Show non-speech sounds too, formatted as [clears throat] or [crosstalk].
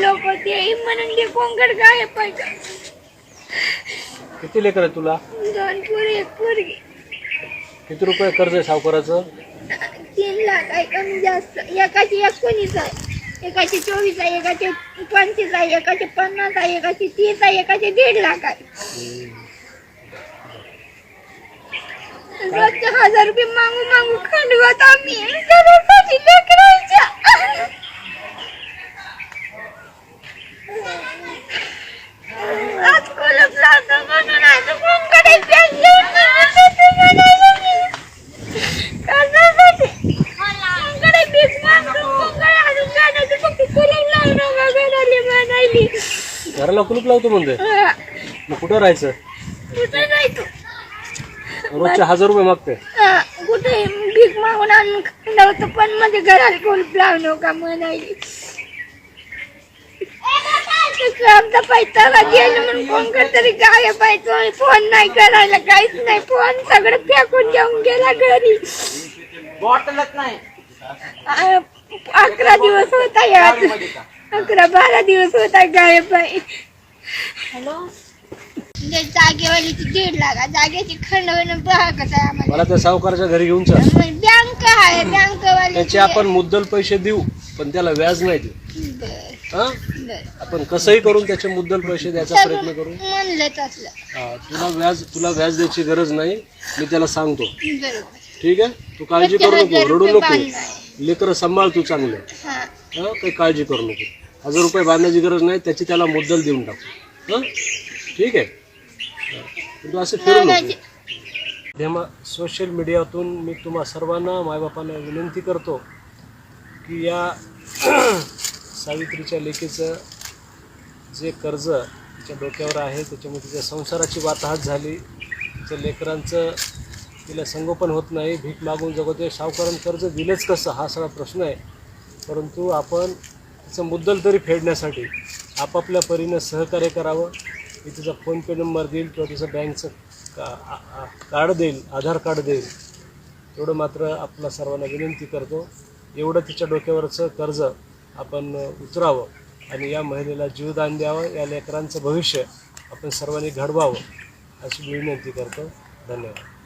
लोक ते म्हणून ते कोंकड काय पाहिजे किती लेकर आहे तुला? दोन पोरी एक पोरगी किती रुपये कर्ज आहे सावकाराचं? तीन लाख आहे कमी जास्त एकाची एकोणीस आहे एकाची चोवीस आहे एकाचे पंचवीस आहे एकाचे पन्नास आहे एकाचे तीस आहे एकाचे दीड लाख आहे. रोजचे हजार रुपये मागू मागू खंडवत आम्ही. घरासाठी लेकरांच्या आज कुलूप लावतो म्हणून आज कोणकडे घराला कुलूप लावतो म्हणते अं, मग कुठं राहायचं? कुठे जायचो? रोजचे हजार रुपये मागते कुठे भीक मागून आणून खाल्लं होतं पण मध्ये घराला कुलूप लावणं का म्हणायली आमचा पैसा गेलं म्हणून कोण तरी गाय पाहिजे फोन नाही करायला काहीच नाही. फोन सगळं फेकून घेऊन गेला घरी. बॉटलच नाही. आ- अकरा दिवस होता यात. अकरा बारा दिवस होता गायब आहे. हॅलो? जागेवालीची दीड लाख जागेची खंडवण भागत आहे आम्हाला. मला त्या सावकाराच्या घरी घेऊन जा बँक आहे बँक वाले त्याचे आपण मुद्दल पैसे देऊ पण त्याला व्याज नाही देऊ. हा? आपण कसंही करून त्याचे मुद्दल पैसे द्यायचा प्रयत्न करू. म्हणलं तसलं. हा, तुला व्याज तुला व्याज द्यायची गरज नाही मी त्याला सांगतो. बरोबर. ठीक आहे? तू काळजी करू नको रडू नको. लेकरं सांभाळ तू चांगलं. हा. हा काही काळजी करू नको. हजार रुपये बांधण्याची गरज नाही त्याची त्याला मुद्दल देऊन टाकू. हा? ठीक आहे. पण असं फिरू नको. तेव्हा सोशल मीडियातून मी तुम्हा सर्वांना मायबापांना विनंती करतो की या [clears throat] सावित्रीच्या लेकीचं जे कर्ज तिच्या डोक्यावर आहे त्याच्यामुळे तिच्या संसाराची वाताहत झाली तिच्या लेकरांचं तिला संगोपन होत नाही भीक मागून जगवते सावकारानं कर्ज दिलेच कसं हा सगळा प्रश्न आहे. परंतु आपण तिचं मुद्दल तरी फेडण्यासाठी आपापल्या परीनं सहकार्य करावं मी तुझा फोनपे नंबर देईल किंवा तिचं बँकचं का आ- कार्ड देईल आधार कार्ड देईल. एवढं मात्र आपला सर्वांना विनंती करतो. एवढं तिच्या डोक्यावरचं कर्ज आपण उतरावं आणि या महिलेला जीवदान द्यावं या लेकरांचं भविष्य आपण सर्वांनी घडवावं अशी विनंती करतो. धन्यवाद.